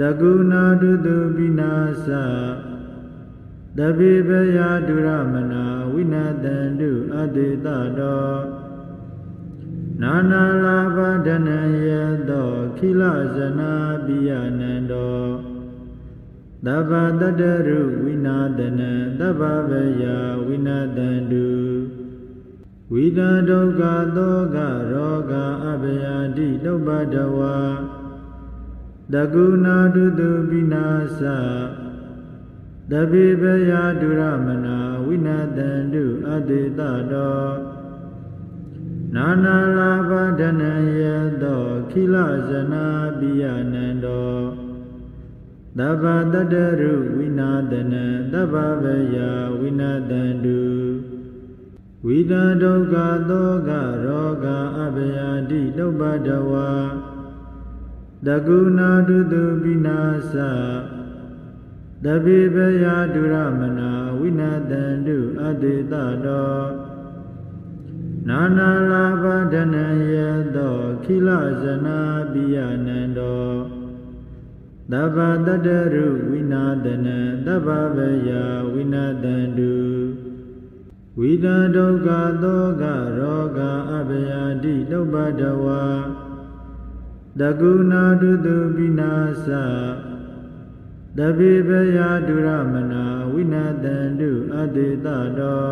တကုဏတုတုပိနာသတပိပယဒုရမနာဝိနတန္တုအတေတတောနာနာလာဘဒနယတောခိလဇနာပိယနန္တောသဗ္ဗတတရုဝိနာတနံသဗ္ဗဗယဝိနာတန္တုဝိဒဒုက္ခသောကရောဂအဘယတိတုပ္ပတဝါ တကုဏတုတုပိနာသတပိပယဒုရမနာဝိနာတန္တုအတေတတောနာနာလာဘဒနယတောခိလဇနာပိယနန္တောသဗ္ဗတတရုဝိနာတနံသဗ္ဗဗယဝိနာတန္တုဝိဒဒုက္ခသောကရောဂအဘယတိတုပ္ပတဝါ တကုဏတုတုပိနာသတပိပယဒုရမနာဝိနာတန္တုအတေတတောနာနာလာဘဒနယတောခိလဇနာပိယနန္တောသဗ္ဗတတရုဝိနာတနံသဗ္ဗဗယဝိနာတန္တုဝိဒဒုက္ခသောကရောဂအဘယတိတုပ္ပတဝါ တကုဏတုတုပိနာသတပိပယဒုရမနာဝိနာတန္တုအတေတတော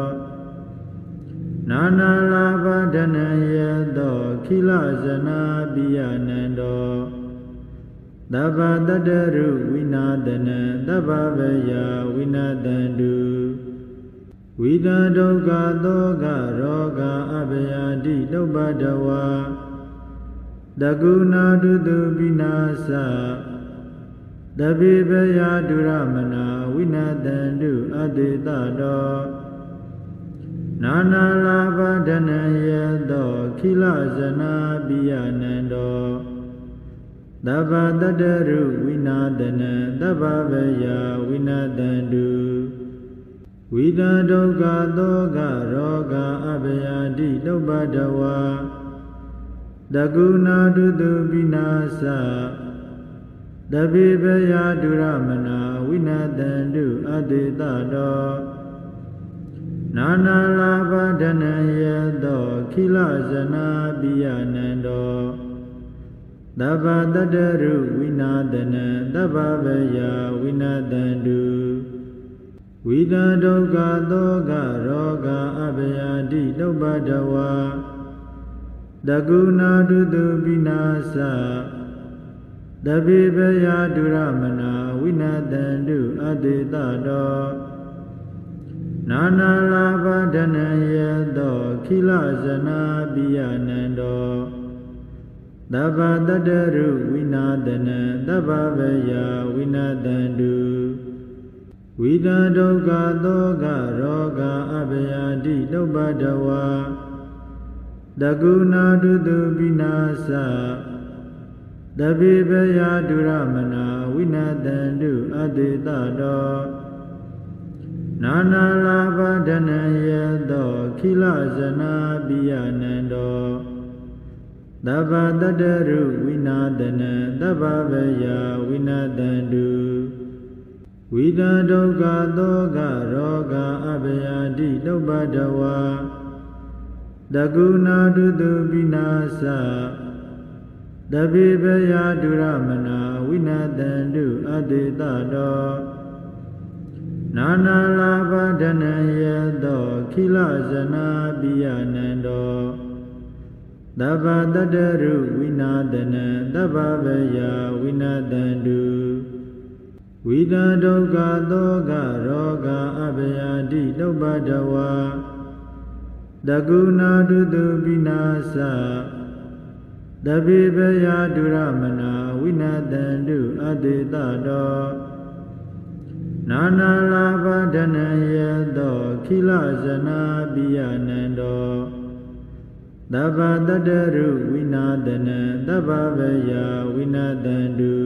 နာနာလာဘဒနယတောခိလဇနာပိယနန္တောသဗ္ဗတတရုဝိနာတနံသဗ္ဗဗယဝိနာတန္တုဝိဒဒုက္ခသောကရောဂအဘယတိတုပ္ပတဝါ တကုဏတုတုပိနာသတပိပယဒုရမနာဝိနာတန္တုအတေတတောနာနာလာဘဒနယတောခိလဇနာပိယနန္တောသဗ္ဗတတရုဝိနာတနံသဗ္ဗဗယဝိနာတန္တုဝိဒဒုက္ခသောကရောဂအဘယတိတုပ္ပတဝါ တကုဏတုတုပိနာသတပိပယဒုရမနာဝိနာတန္တုအတေတတောနာနာလာဘဒနယတောခိလဇနာပိယနန္တောသဗ္ဗတတရုဝိနာတနံသဗ္ဗဗယဝိနာတန္တုဝိဒဒုက္ခသောကရောဂအဘယတိတုပ္ပတဝါ တကုဏတုတုပိနာသတပိပယဒုရမနာဝိနာတန္တုအတေတတောနာနာလာဘဒနယတောခိလဇနာပိယနန္တောသဗ္ဗတတရုဝိနာတနံသဗ္ဗဗယဝိနာတန္တုဝိဒဒုက္ခသောကရောဂအဘယတိတုပ္ပတဝါ တကုဏတုတုပိနာသတပိပယဒုရမနာဝိနာတန္တုအတေတတောနာနာလာဘဒနယတောခိလဇနာပိယနန္တောသဗ္ဗတတရုဝိနာတနံသဗ္ဗဗယဝိနာတန္တုဝိဒဒုက္ခသောကရောဂအဘယတိတုပ္ပတဝါ တကုဏတုတုပိနာသတပိပယဒုရမနာဝိနာတန္တုအတေတတောနာနာလာဘဒနယတောခိလဇနာပိယနန္တောသဗ္ဗတတရုဝိနာတနံသဗ္ဗဗယဝိနာတန္တုဝိဒဒုက္ခသောကရောဂအဘယတိတုပ္ပတဝါ တကုဏတုတုပိနာသတပိပယဒုရမနာဝိနာတန္တုအတေတတောနာနာလာဘဒနယတောခိလဇနာပိယနန္တောသဗ္ဗတတရုဝိနာတနံသဗ္ဗဗယဝိနာတန္တု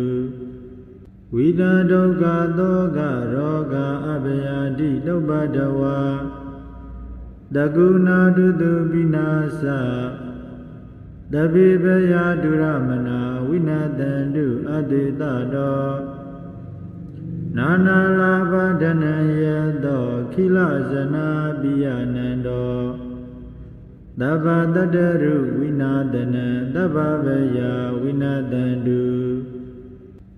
ဝိဒဒုက္ခသောကရောဂအဘယတိတုပ္ပတဝါ တကုဏတုတုပိနာသတပိပယဒုရမနာဝိနာတန္တုအတေတတောနာနာလာဘဒနယတောခိလဇနာပိယနန္တောသဗ္ဗတတရုဝိနာတနံသဗ္ဗဗယဝိနာတန္တု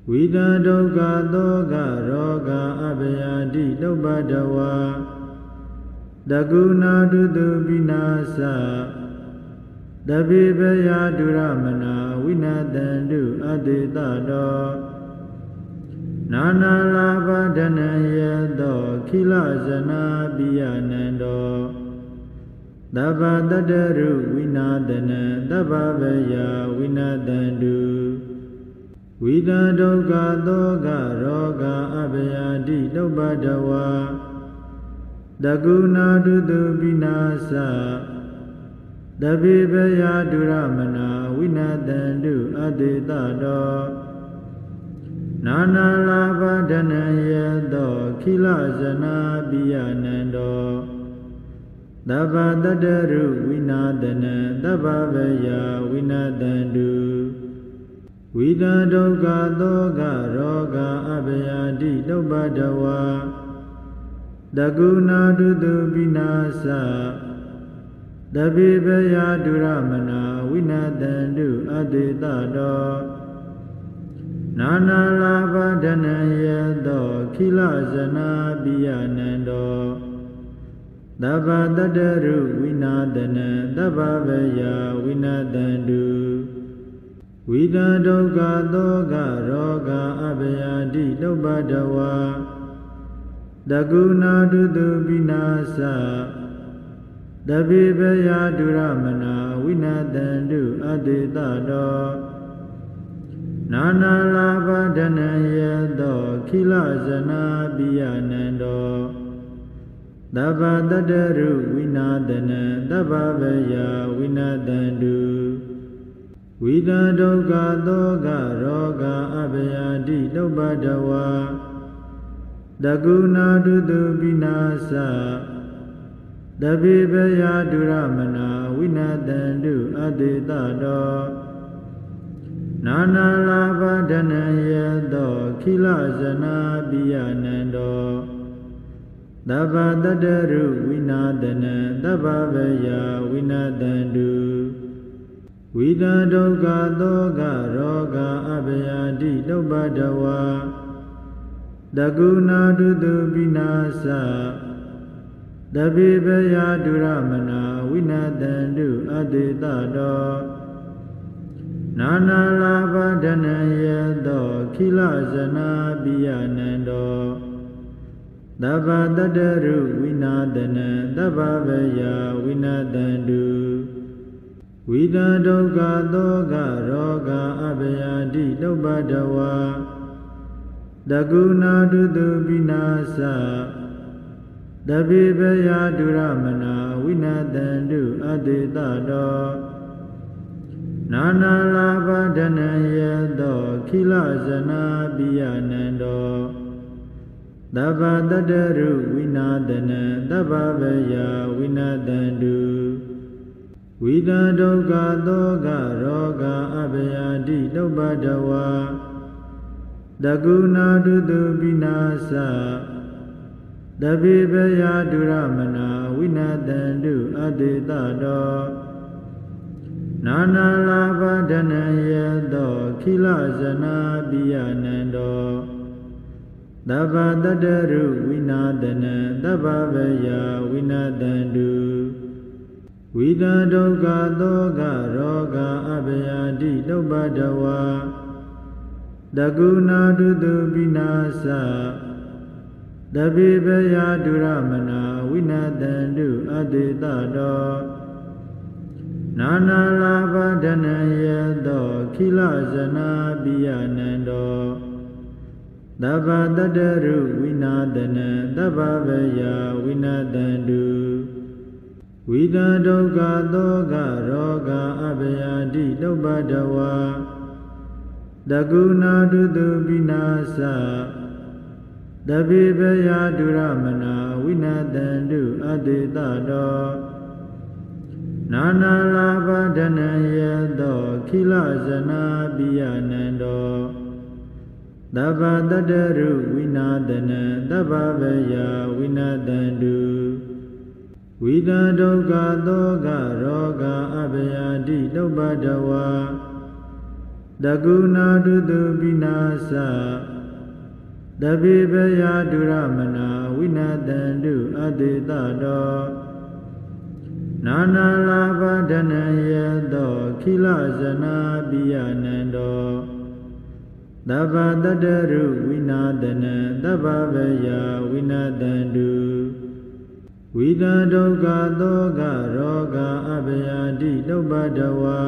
ဝိဒဒုက္ခသောကရောဂအဘယတိတုပ္ပတဝါ တကုဏတုတုပိနာသတပိပယဒုရမနာဝိနတန္တုအတေတတောနာနာလာဘဒနယတောခိလဇနာပိယနန္တောသဗ္ဗတတရုဝိနာတနံသဗ္ဗဗယဝိနာတန္တုဝိတဒုက္ခသောကရောဂအဘယတိတုပ္ပတဝါ တကုဏတုတုပိနာသတပိပယဒုရမနာဝိနတန္တုအတေတတောနာနာလာဘဒနယတောခိလဇနာပိယနန္တောသဗ္ဗတတရုဝိနာတနံသဗ္ဗဗယဝိနာတန္တုဝိတဒုက္ခသောကရောဂအဘယတိတုပ္ပတဝါ တကုဏတုတုပိနာသတပိပယဒုရမနာဝိနတန္တုအတေတတောနာနာလာဘဒနယတောခိလဇနာပိယနန္တောသဗ္ဗတတရုဝိနာတနံသဗ္ဗဗယဝိနာတန္တုဝိတဒုက္ခသောကရောဂအဘယတိတုပ္ပတဝါ တကုဏတုတုပိနာသတပိပယဒုရမနာဝိနတန္တုအတေတတောနာနာလာဘဒနယတောခိလဇနာပိယနန္တောသဗ္ဗတတရုဝိနာတနံသဗ္ဗဗယဝိနာတန္တုဝိတဒုက္ခသောကရောဂအဘယတိတုပ္ပတဝါ တကုဏတုတုပိနာသတပိပယဒုရမနာဝိနတန္တုအတေတတောနာနာလာဘဒနယတောခိလဇနာပိယနန္တောသဗ္ဗတတရုဝိနာတနံသဗ္ဗဗယဝိနာတန္တုဝိတဒုက္ခသောကရောဂအဘယတိတုပ္ပတဝါ တကုဏတုတုပိနာသတပိပယဒုရမနာဝိနတန္တုအတေတတောနာနာလာဘဒနယတောခိလဇနာပိယနန္တောသဗ္ဗတတရုဝိနာတနံသဗ္ဗဗယဝိနာတန္တုဝိတဒုက္ခသောကရောဂအဘယတိတုပ္ပတဝါ တကုဏတုတုပိနာသတပိပယဒုရမနာဝိနတန္တုအတေတတောနာနာလာဘဒနယတောခိလဇနာပိယနန္တောသဗ္ဗတတရုဝိနာတနံသဗ္ဗဗယဝိနာတန္တုဝိတဒုက္ခသောကရောဂအဘယတိတုပ္ပတဝါ တကုဏတုတုပိနာသတပိပယဒုရမနာဝိနတန္တုအတေတတောနာနာလာဘဒနယတောခိလဇနာပိယနန္တောသဗ္ဗတတရုဝိနာတနံသဗ္ဗဗယဝိနာတန္တုဝိတဒုက္ခသောကရောဂအဘယတိတုပ္ပတဝါ တကုဏတုတုပိနာသတပိပယဒုရမနာဝိနတန္တုအတေတတောနာနာလာဘဒနယတောခိလဇနာပိယနန္တောသဗ္ဗတတရုဝိနာတနံသဗ္ဗဗယဝိနာတန္တုဝိတဒုက္ခသောကရောဂအဘယတိတုပ္ပတဝါ တကုဏတုတုပိနာသတပိပယဒုရမနာဝိနတန္တုအတေတတောနနာနာလာဘဒနယသောခိလဇနာပိယနန္တောသဗ္ဗတတရုဝိနာတနံသဗ္ဗဗယဝိနာတန္တုဝိတဒုက္ခသောကရောဂအဘယတိတုပ္ပတဝါ တကုဏတုတုပိနာသတပိပယဒုရမနာဝိနာတန္တုအတေတတောနာနာလာဘဒနယသောခိလဇနာပိယနန္တောသဗ္ဗတတရုဝိနာတနံသဗ္ဗဗယဝိနာတန္တုဝိတဒုက္ခသောကရောဂအဘယတိတုပ္ပတဝါ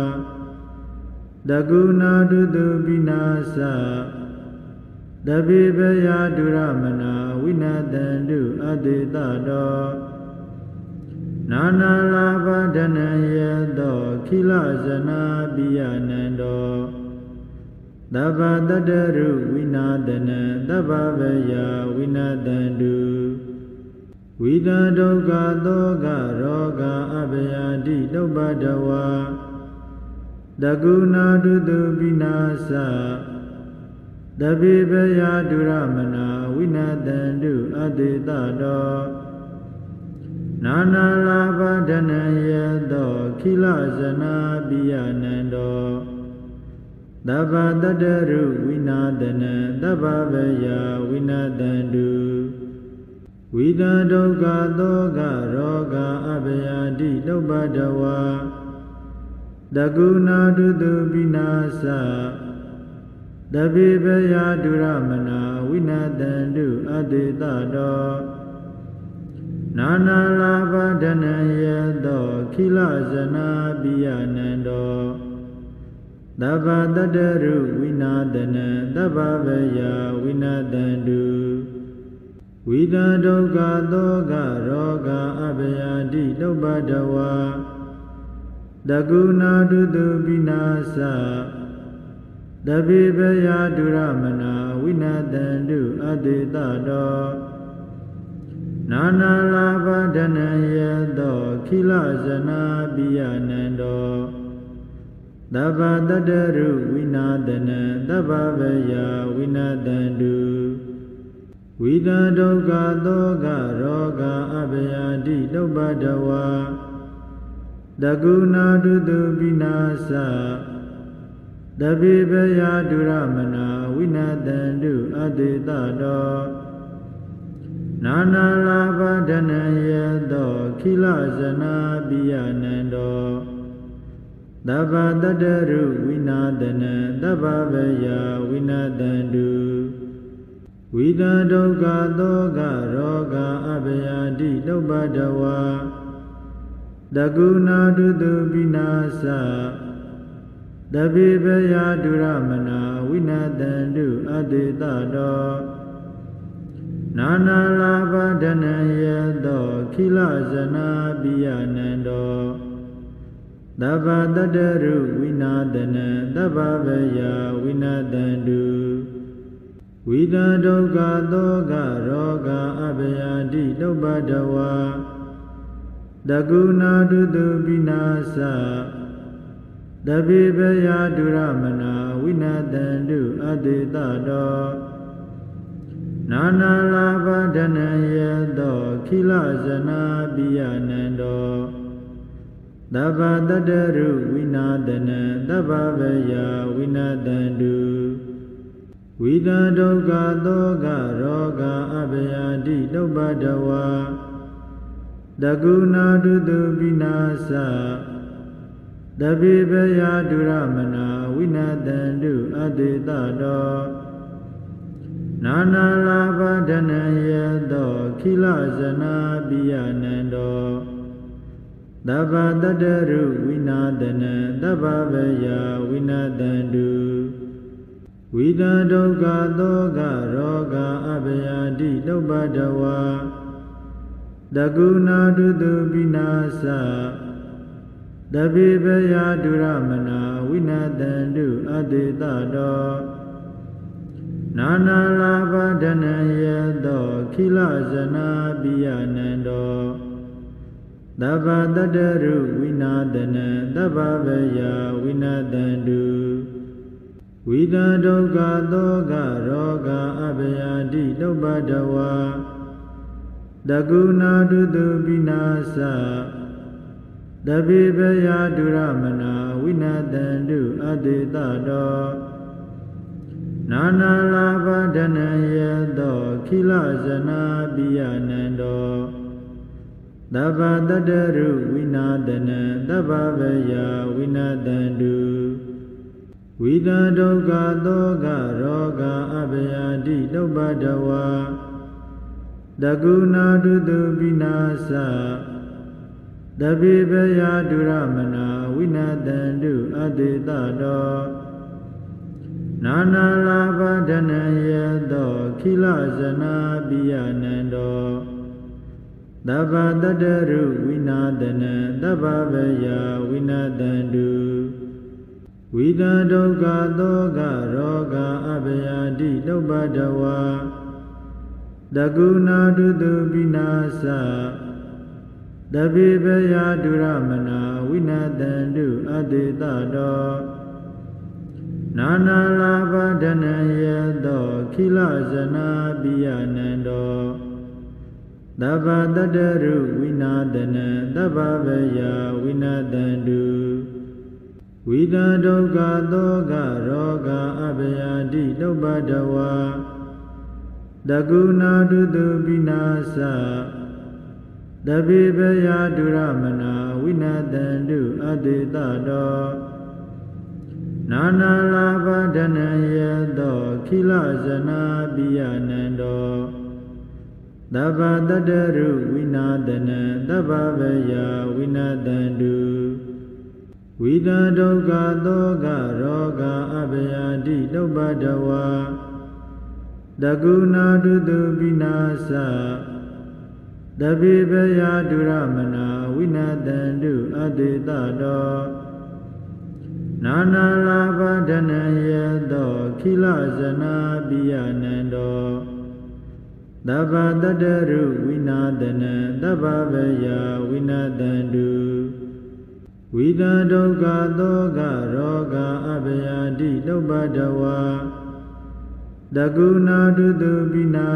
တကုဏတုတုပိနာသတပိပယဒုရမနာဝိနတန္တုအတေတတောနာနာလာဘဒနယသောခိလဇနာပိယနန္တောသဗ္ဗတတရုဝိနာတနံသဗ္ဗဗယဝိနာတန္တုဝိတဒုက္ခသောကရောဂအဘယတိတုပ္ပတဝါ တကုဏတုတုပိနာသတပိပယဒုရမနာဝိနတန္တုအတေတတောနာနာလာဘဒနယသောခိလဇနာပိယနန္တောသဗ္ဗတတရုဝိနာတနံသဗ္ဗဗယဝိနာတန္တုဝိတဒုက္ခသောကရောဂအဘယတိတုပ္ပတဝါ တကုဏတုတုပိနာသတပိပယဒုရမနာဝိနတန္တုအတေတတောနာနာလာဘဒနယသောခိလဇနာပိယနန္တောသဗ္ဗတတရုဝိနာတနံသဗ္ဗဗယဝိနာတန္တုဝိတဒုက္ခသောကရောဂအဘယတိတုပ္ပတဝါ တကုဏတုတုပိနာသတပိပယဒုရမနာဝိနတန္တုအတေတတောနာနာလာဘဒနယသောခိလဇနာပိယနန္တောသဗ္ဗတတရုဝိနာတနံသဗ္ဗဗယဝိနာတန္တုဝိတဒုက္ခသောကရောဂအဘယတိတုပ္ပတဝါ တကုဏတုတုပိနာသတပိပယဒုရမနာဝိနတန္တုအတေတတောနာနာလာဘဒနယသောခိလဇနာပိယနန္တောသဗ္ဗတတရုဝိနာတနံသဗ္ဗဗယဝိနာတန္တုဝိတဒုက္ခသောကရောဂအဘယတိတုပ္ပတဝါ တကုဏတုတုပိနာသတပိပယဒုရမနာဝိနတန္တုအတေတတောနာနာလာဘဒနယသောခိလဇနာပိယနန္တောသဗ္ဗတတရုဝိနာတနံသဗ္ဗဗယဝိနာတန္တုဝိတဒုက္ခသောကရောဂအဘယတိတုပ္ပတဝါ တကုဏတုတုပိနာသတပိပယဒုရမနာဝိနတန္တုအတေတတောနာနာလာဘဒနယသောခိလဇနာပိယနန္တောသဗ္ဗတတရုဝိနာတနံသဗ္ဗဗယဝိနာတန္တုဝိတဒုက္ခသောကရောဂအဘယတိတုပ္ပတဝါ တကုဏတုတုပိနာသတပိပယဒုရမနာဝိနတန္တုအတေတတောနာနာလာဘဒနယသောခိလဇနာပိယနန္တောသဗ္ဗတတရုဝိနာတနံသဗ္ဗဗယဝိနာတန္တုဝိတဒုက္ခသောကရောဂအဘယတိတုပ္ပတဝါ တကုဏတုတုပိနာသတပိပယဒုရမနာဝိနတန္တုအတေတတောနာနာလာဘဒနယသောခိလဇနာပိယနန္တောသသဗ္ဗတတရုဝိနာတနံသဗ္ဗဗယဝိနာတန္တုဝိဒဒုက္ခသောကရောဂအဘယတိတုပ္ပတဝါ တကုဏတုတုပိနာသတပိပယဒုရမနာဝိနာတန္တုအတေတတောနာနာလာဘဒနယသောခိလဇနာပိယနန္တောသဗ္ဗတတရုဝိနာတနံသဗ္ဗဗယဝိနာတန္တုဝိဒဒုက္ခသောကရောဂအဘယတိတုပ္ပတဝါ တကုဏတုတုပိနာသတပိပယဒုရမနာဝိနာတန္တုအတေတတောနာနာလာဘဒနယသောခိလဇနာပိယနန္တောသဗ္ဗတတရုဝိနာတနံသဗ္ဗဗယဝိနာတန္တုဝိဒဒုက္ခသောကရောဂအဘယတိတုပ္ပတဝါ တကုဏတုတုပိနာသတပိပယဒုရမနာဝိနာတန္တုအတေတတောနာနာလာဘဒနယသောခိလဇနာပိယနန္တောသဗ္ဗတတရုဝိနာတနံသဗ္ဗဗယဝိနာတန္တုဝိဒဒုက္ခသောကရောဂအဘယတိတုပ္ပတဝါ တကုဏတုတုပိနာသတပိပယဒုရမနာဝိနာတန္တုအတေတတောနာနာလာဘဒနယသောခိလဇနာပိယနန္တောသဗ္ဗတတရုဝိနာတနံသဗ္ဗဗယဝိနာတန္တုဝိဒဒုက္ခသောကရောဂအဘယတိတုပ္ပတဝါ တကုဏတုတုပိနာသတပိပယဒုရမနာဝိနာတန္တုအတေတတောနာနာလာဘဒနယသောခိလဇနာပိယနန္တောသဗ္ဗတတရုဝိနာတနံသဗ္ဗဗယဝိနာတန္တုဝိဒဒုက္ခသောကရောဂအဘယတိတုပ္ပတဝါ တကုဏတုတုပိနာ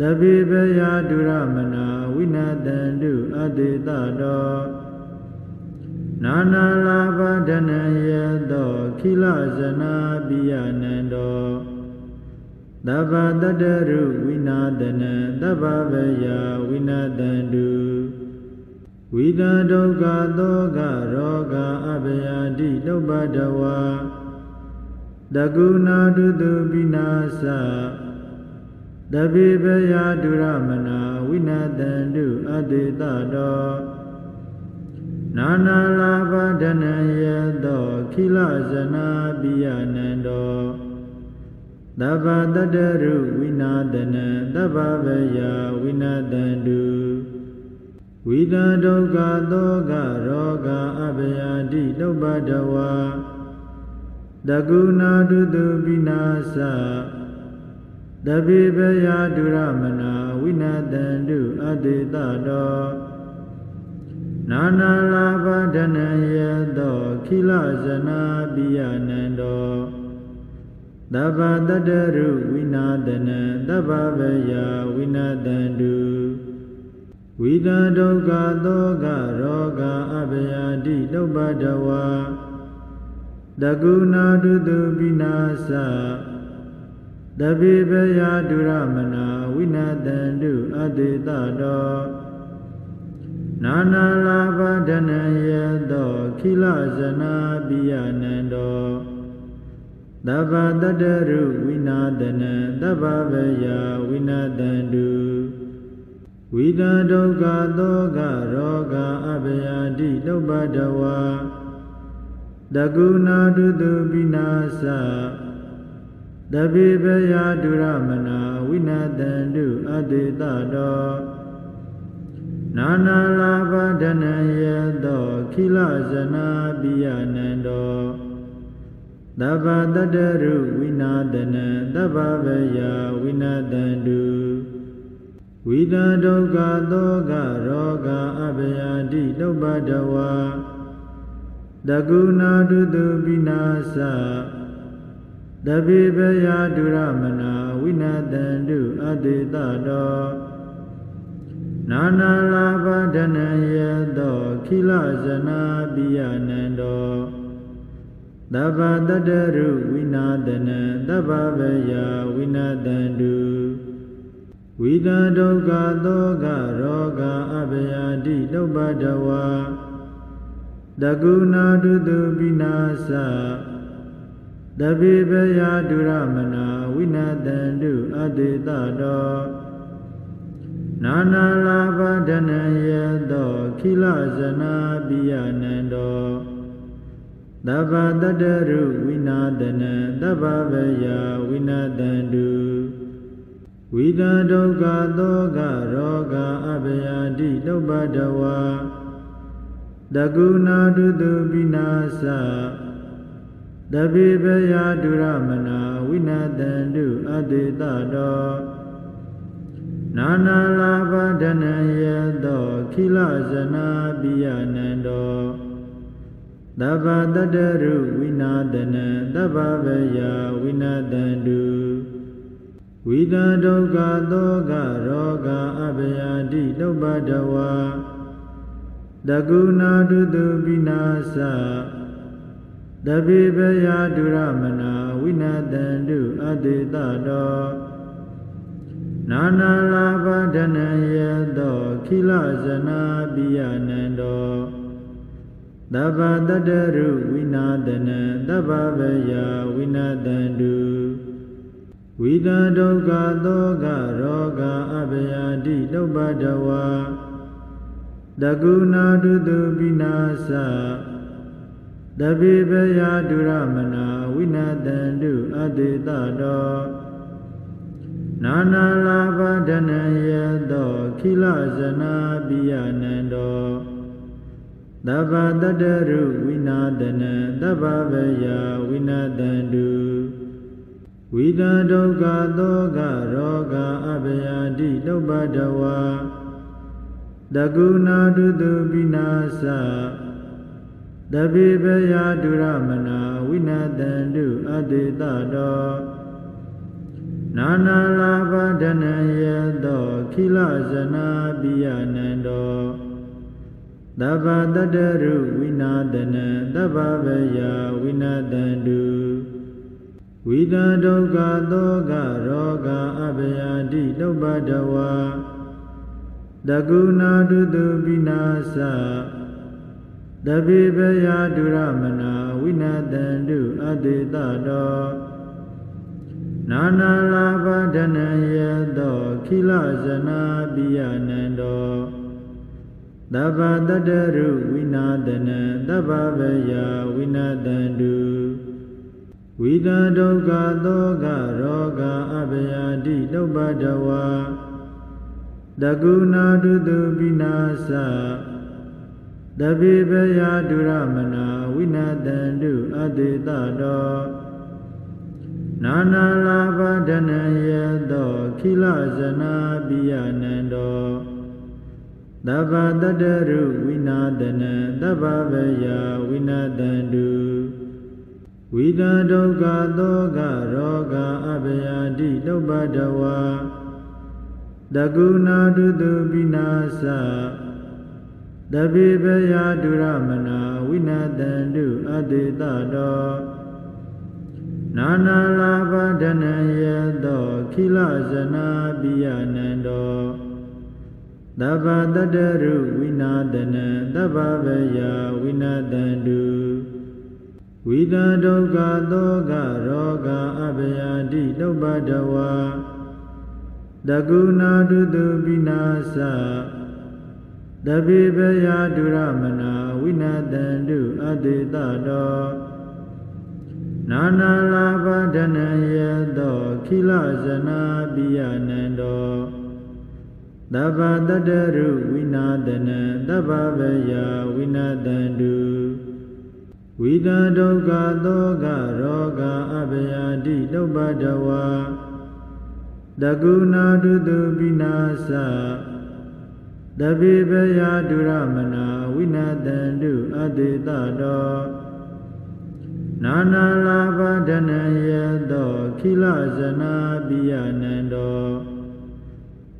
သတပိပယဒုရမနာဝိနာတန္တုအတေတတောနာနာလာဘဒနယသောခိလဇနာပိယနန္တောသဗ္ဗတတရုဝိနာတနံသဗ္ဗဗယဝိနာတန္တုဝိဒဒုက္ခသောကရောဂအဘယတိတုပ္ပတဝါ တကုဏတုတုပိနာသတပိပယဒုရမနာဝိနာတန္တုအတေတတောနာနာလာဘဒနယသောခိလဇနာပိယနန္တောသဗ္ဗတတရုဝိနာတနံသဗ္ဗဗယဝိနာတန္တုဝိဒဒုက္ခသောကရောဂအဘယတိတုပ္ပတဝါ တကုဏတုတုပိနာသတပိပယဒုရမနာဝိနာတန္တုအတေတတောနာနာလာဘဒနယသောခိလဇနာပိယနန္တောသဗ္ဗတတရုဝိနာတနံသဗ္ဗဗယဝိနာတန္တုဝိဒဒုက္ခသောကရောဂအဘယတိတုပ္ပတဝါ တကုဏတုတုပိနာသတပိပယဒုရမနာဝိနာတန္တုအတေတတောနာနာလာဘဒနယသောခိလဇနာပိယနန္တောသဗ္ဗတတရုဝိနာတနံသဗ္ဗဗယဝိနာတန္တုဝိဒဒုက္ခသောကရောဂအဘယတိတုပ္ပတဝါ တကုဏတုတုပိနာသတပိပယဒုရမနာဝိနာတန္တုအတေတတောနာနာလာဘဒနယသောခိလဇနာပိယနန္တောသဗ္ဗတတရုဝိနာတနံသဗ္ဗဗယဝိနာတန္တုဝဝိဒဒုက္ခသောကရောဂအဘယာတိတုပ္ပတဝါ တကုဏတုတုပိနာသတပိပယဒုရမနာဝိနတန္တုအတေတတောနာနာလာဘဒနယသောခိလဇနာပိယနန္တောတဗ္ဗတတရုဝိနာတနံတဗ္ဗဗယဝိနတန္တုဝိတဒုက္ခသောကရောဂအဘယာတိတုပ္ပတဝါ တကုဏတုတုပိနာသတပိပယဒုရမနာဝိနတန္တုအတေတတောနာနာလာဘဒနယသောခိလဇနာပိယနန္တောသဗ္ဗတတရုဝိနာတနံသဗ္ဗဗယဝိနာတန္တုဝိဒဒုက္ခသောကရောဂအဘယာတိတုပ္ပတဝါ တကုဏတုတုပိနာသတပိပယဒုရမနာဝိနတန္တုအတေတတောနာနာလာဘဒနယသောခိလဇနာပိယနန္တောသဗ္ဗတတရုဝိနာတနံသဗ္ဗဗယဝိနာတန္တုဝိဒဒုက္ခသောကရောဂအဘယာတိတုပ္ပတဝါ တကုဏတုတုပိနာသတပိပယဒုရမနာဝိနတန္တုအတေတတောနာနာလာဘဒနယသောခိလဇနာပိယနန္တောသဗ္ဗတတရုဝိနာတနံသဗ္ဗဗယဝိနာတန္တုဝိတဒုက္ခသောကရောဂအဘယာတိတုပ္ပတဝါ တကုဏတုတုပိနာသတပိပယဒုရမနာဝိနတန္တုအတေတတောနာနာလာဘဒနယသောခိလဇနာပိယနန္တောသဗ္ဗတတရုဝိနာတနံသဗ္ဗဗယဝိနာတန္တုဝိဒဒုက္ခသောကရောဂအဘယာတိတုပ္ပတဝါ တကုဏတုတုပိနာသတပိပယဒုရမနာဝိနတန္တုအတေတတောနာနာလာဘဒနယသောခိလဇနာပိယနန္တောသဗ္ဗတတရုဝိနာတနံသဗ္ဗဗယဝိနာတန္တုဝိဒဒုက္ခသောကရောဂအဘယာတိတုပ္ပတဝါ တကုဏတုတုပိနာသတပိပယဒုရမနာဝိနတန္တုအတေတတောနာနာလာဘဒနယသောခိလဇနာပိယနန္တောသဗ္ဗတတရုဝိနာတနံသဗ္ဗဗယဝိနာတန္တုဝိဒဒုက္ခသောကရောဂအဘယာတိတုပ္ပတဝါ တကုဏတုတုပိနာသတပိပယဒုရမနာဝိနတန္တုအတေတတောနာနာလာဘဒနယသောခိလဇနာပိယနန္တောသဗ္ဗတတရုဝိနာတနံသဗ္ဗဗယဝိနာတန္တုဝိဒဒုက္ခသောကရောဂအဘယာတိတုပ္ပတဝါ တကုဏတုတုပိနာသတပိပယဒုရမနာဝိနတန္တုအတေတတောနာနာလာဘဒနယသောခိလဇနာပိယနန္တောသဗ္ဗတတရုဝိနာတနံသဗ္ဗဗယဝိနာတန္တုဝိဒဒုက္ခသောကရောဂအဘယာတိတုပ္ပတဝါ တကုဏတုတုပိနာသတပိပယဒုရမနာဝိနတန္တုအတေတတောနာနာလာဘဒနယသောခိလဇနာပိယနန္တောသဗ္ဗတတရုဝိနာတနံသဗ္ဗဗယဝိနာတန္တုဝိဒဒုက္ခသောကရောဂအဘယာတိတုပ္ပတဝါ တတကုဏတုတုပိနာသတပိပယဒုရမနာဝိနတန္တုအတေတတောနာနာလာဘဒနယတောခိလဇနာပိယနန္တော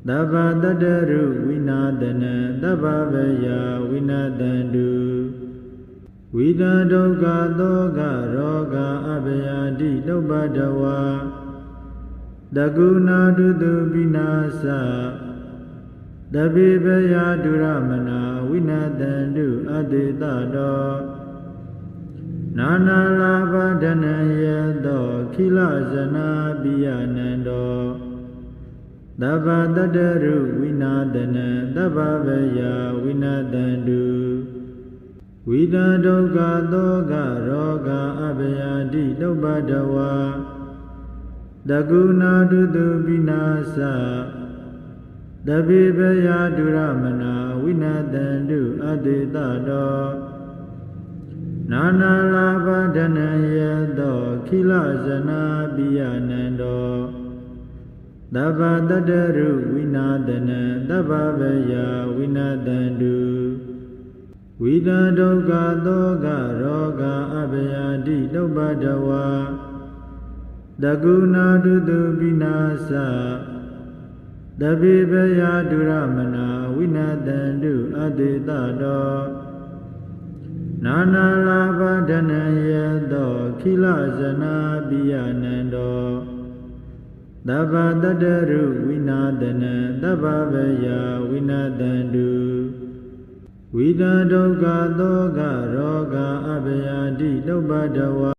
သဗ္ဗတတရုဝိနာတနံသဗ္ဗဗယဝိနာတန္တုဝိဒဒုက္ခသောကရောဂအဘယတိတုပ္ပတဝါ တကုဏတုတုပိနာသတပိပယဒုရမနာဝိနာတန္တုအတေတတောနာနာလာဘဒနယတောခိလဇနာပိယနန္တောသဗ္ဗတတရုဝိနာတနံသဗ္ဗဗယဝိနာတန္တုဝိဒဒုက္ခသောကရောဂအဘယတိတုပ္ပတဝါ တကုဏတုတုပိနာသတပိပယဒုရမနာဝိနာတန္တုအတေတတောနာနာလာဘဒနယတောခိလဇနာပိယနန္တောသဗ္ဗတတရုဝိနာတနံသဗ္ဗဗယဝိနာတန္တုဝိဒဒုက္ခသောကရောဂအဘယတိတုပ္ပတဝါ တကုဏတုတုပိနာသတပိပယဒုရမနာဝိနာတန္တုအတေတတောနာနာလာဘဒနယတောခိလဇနာပိယနန္တောသဗ္ဗတတရုဝိနာတနံသဗ္ဗဗယဝိနာတန္တုဝိဒဒုက္ခသောကရောဂအဘယတိတုပ္ပတဝါ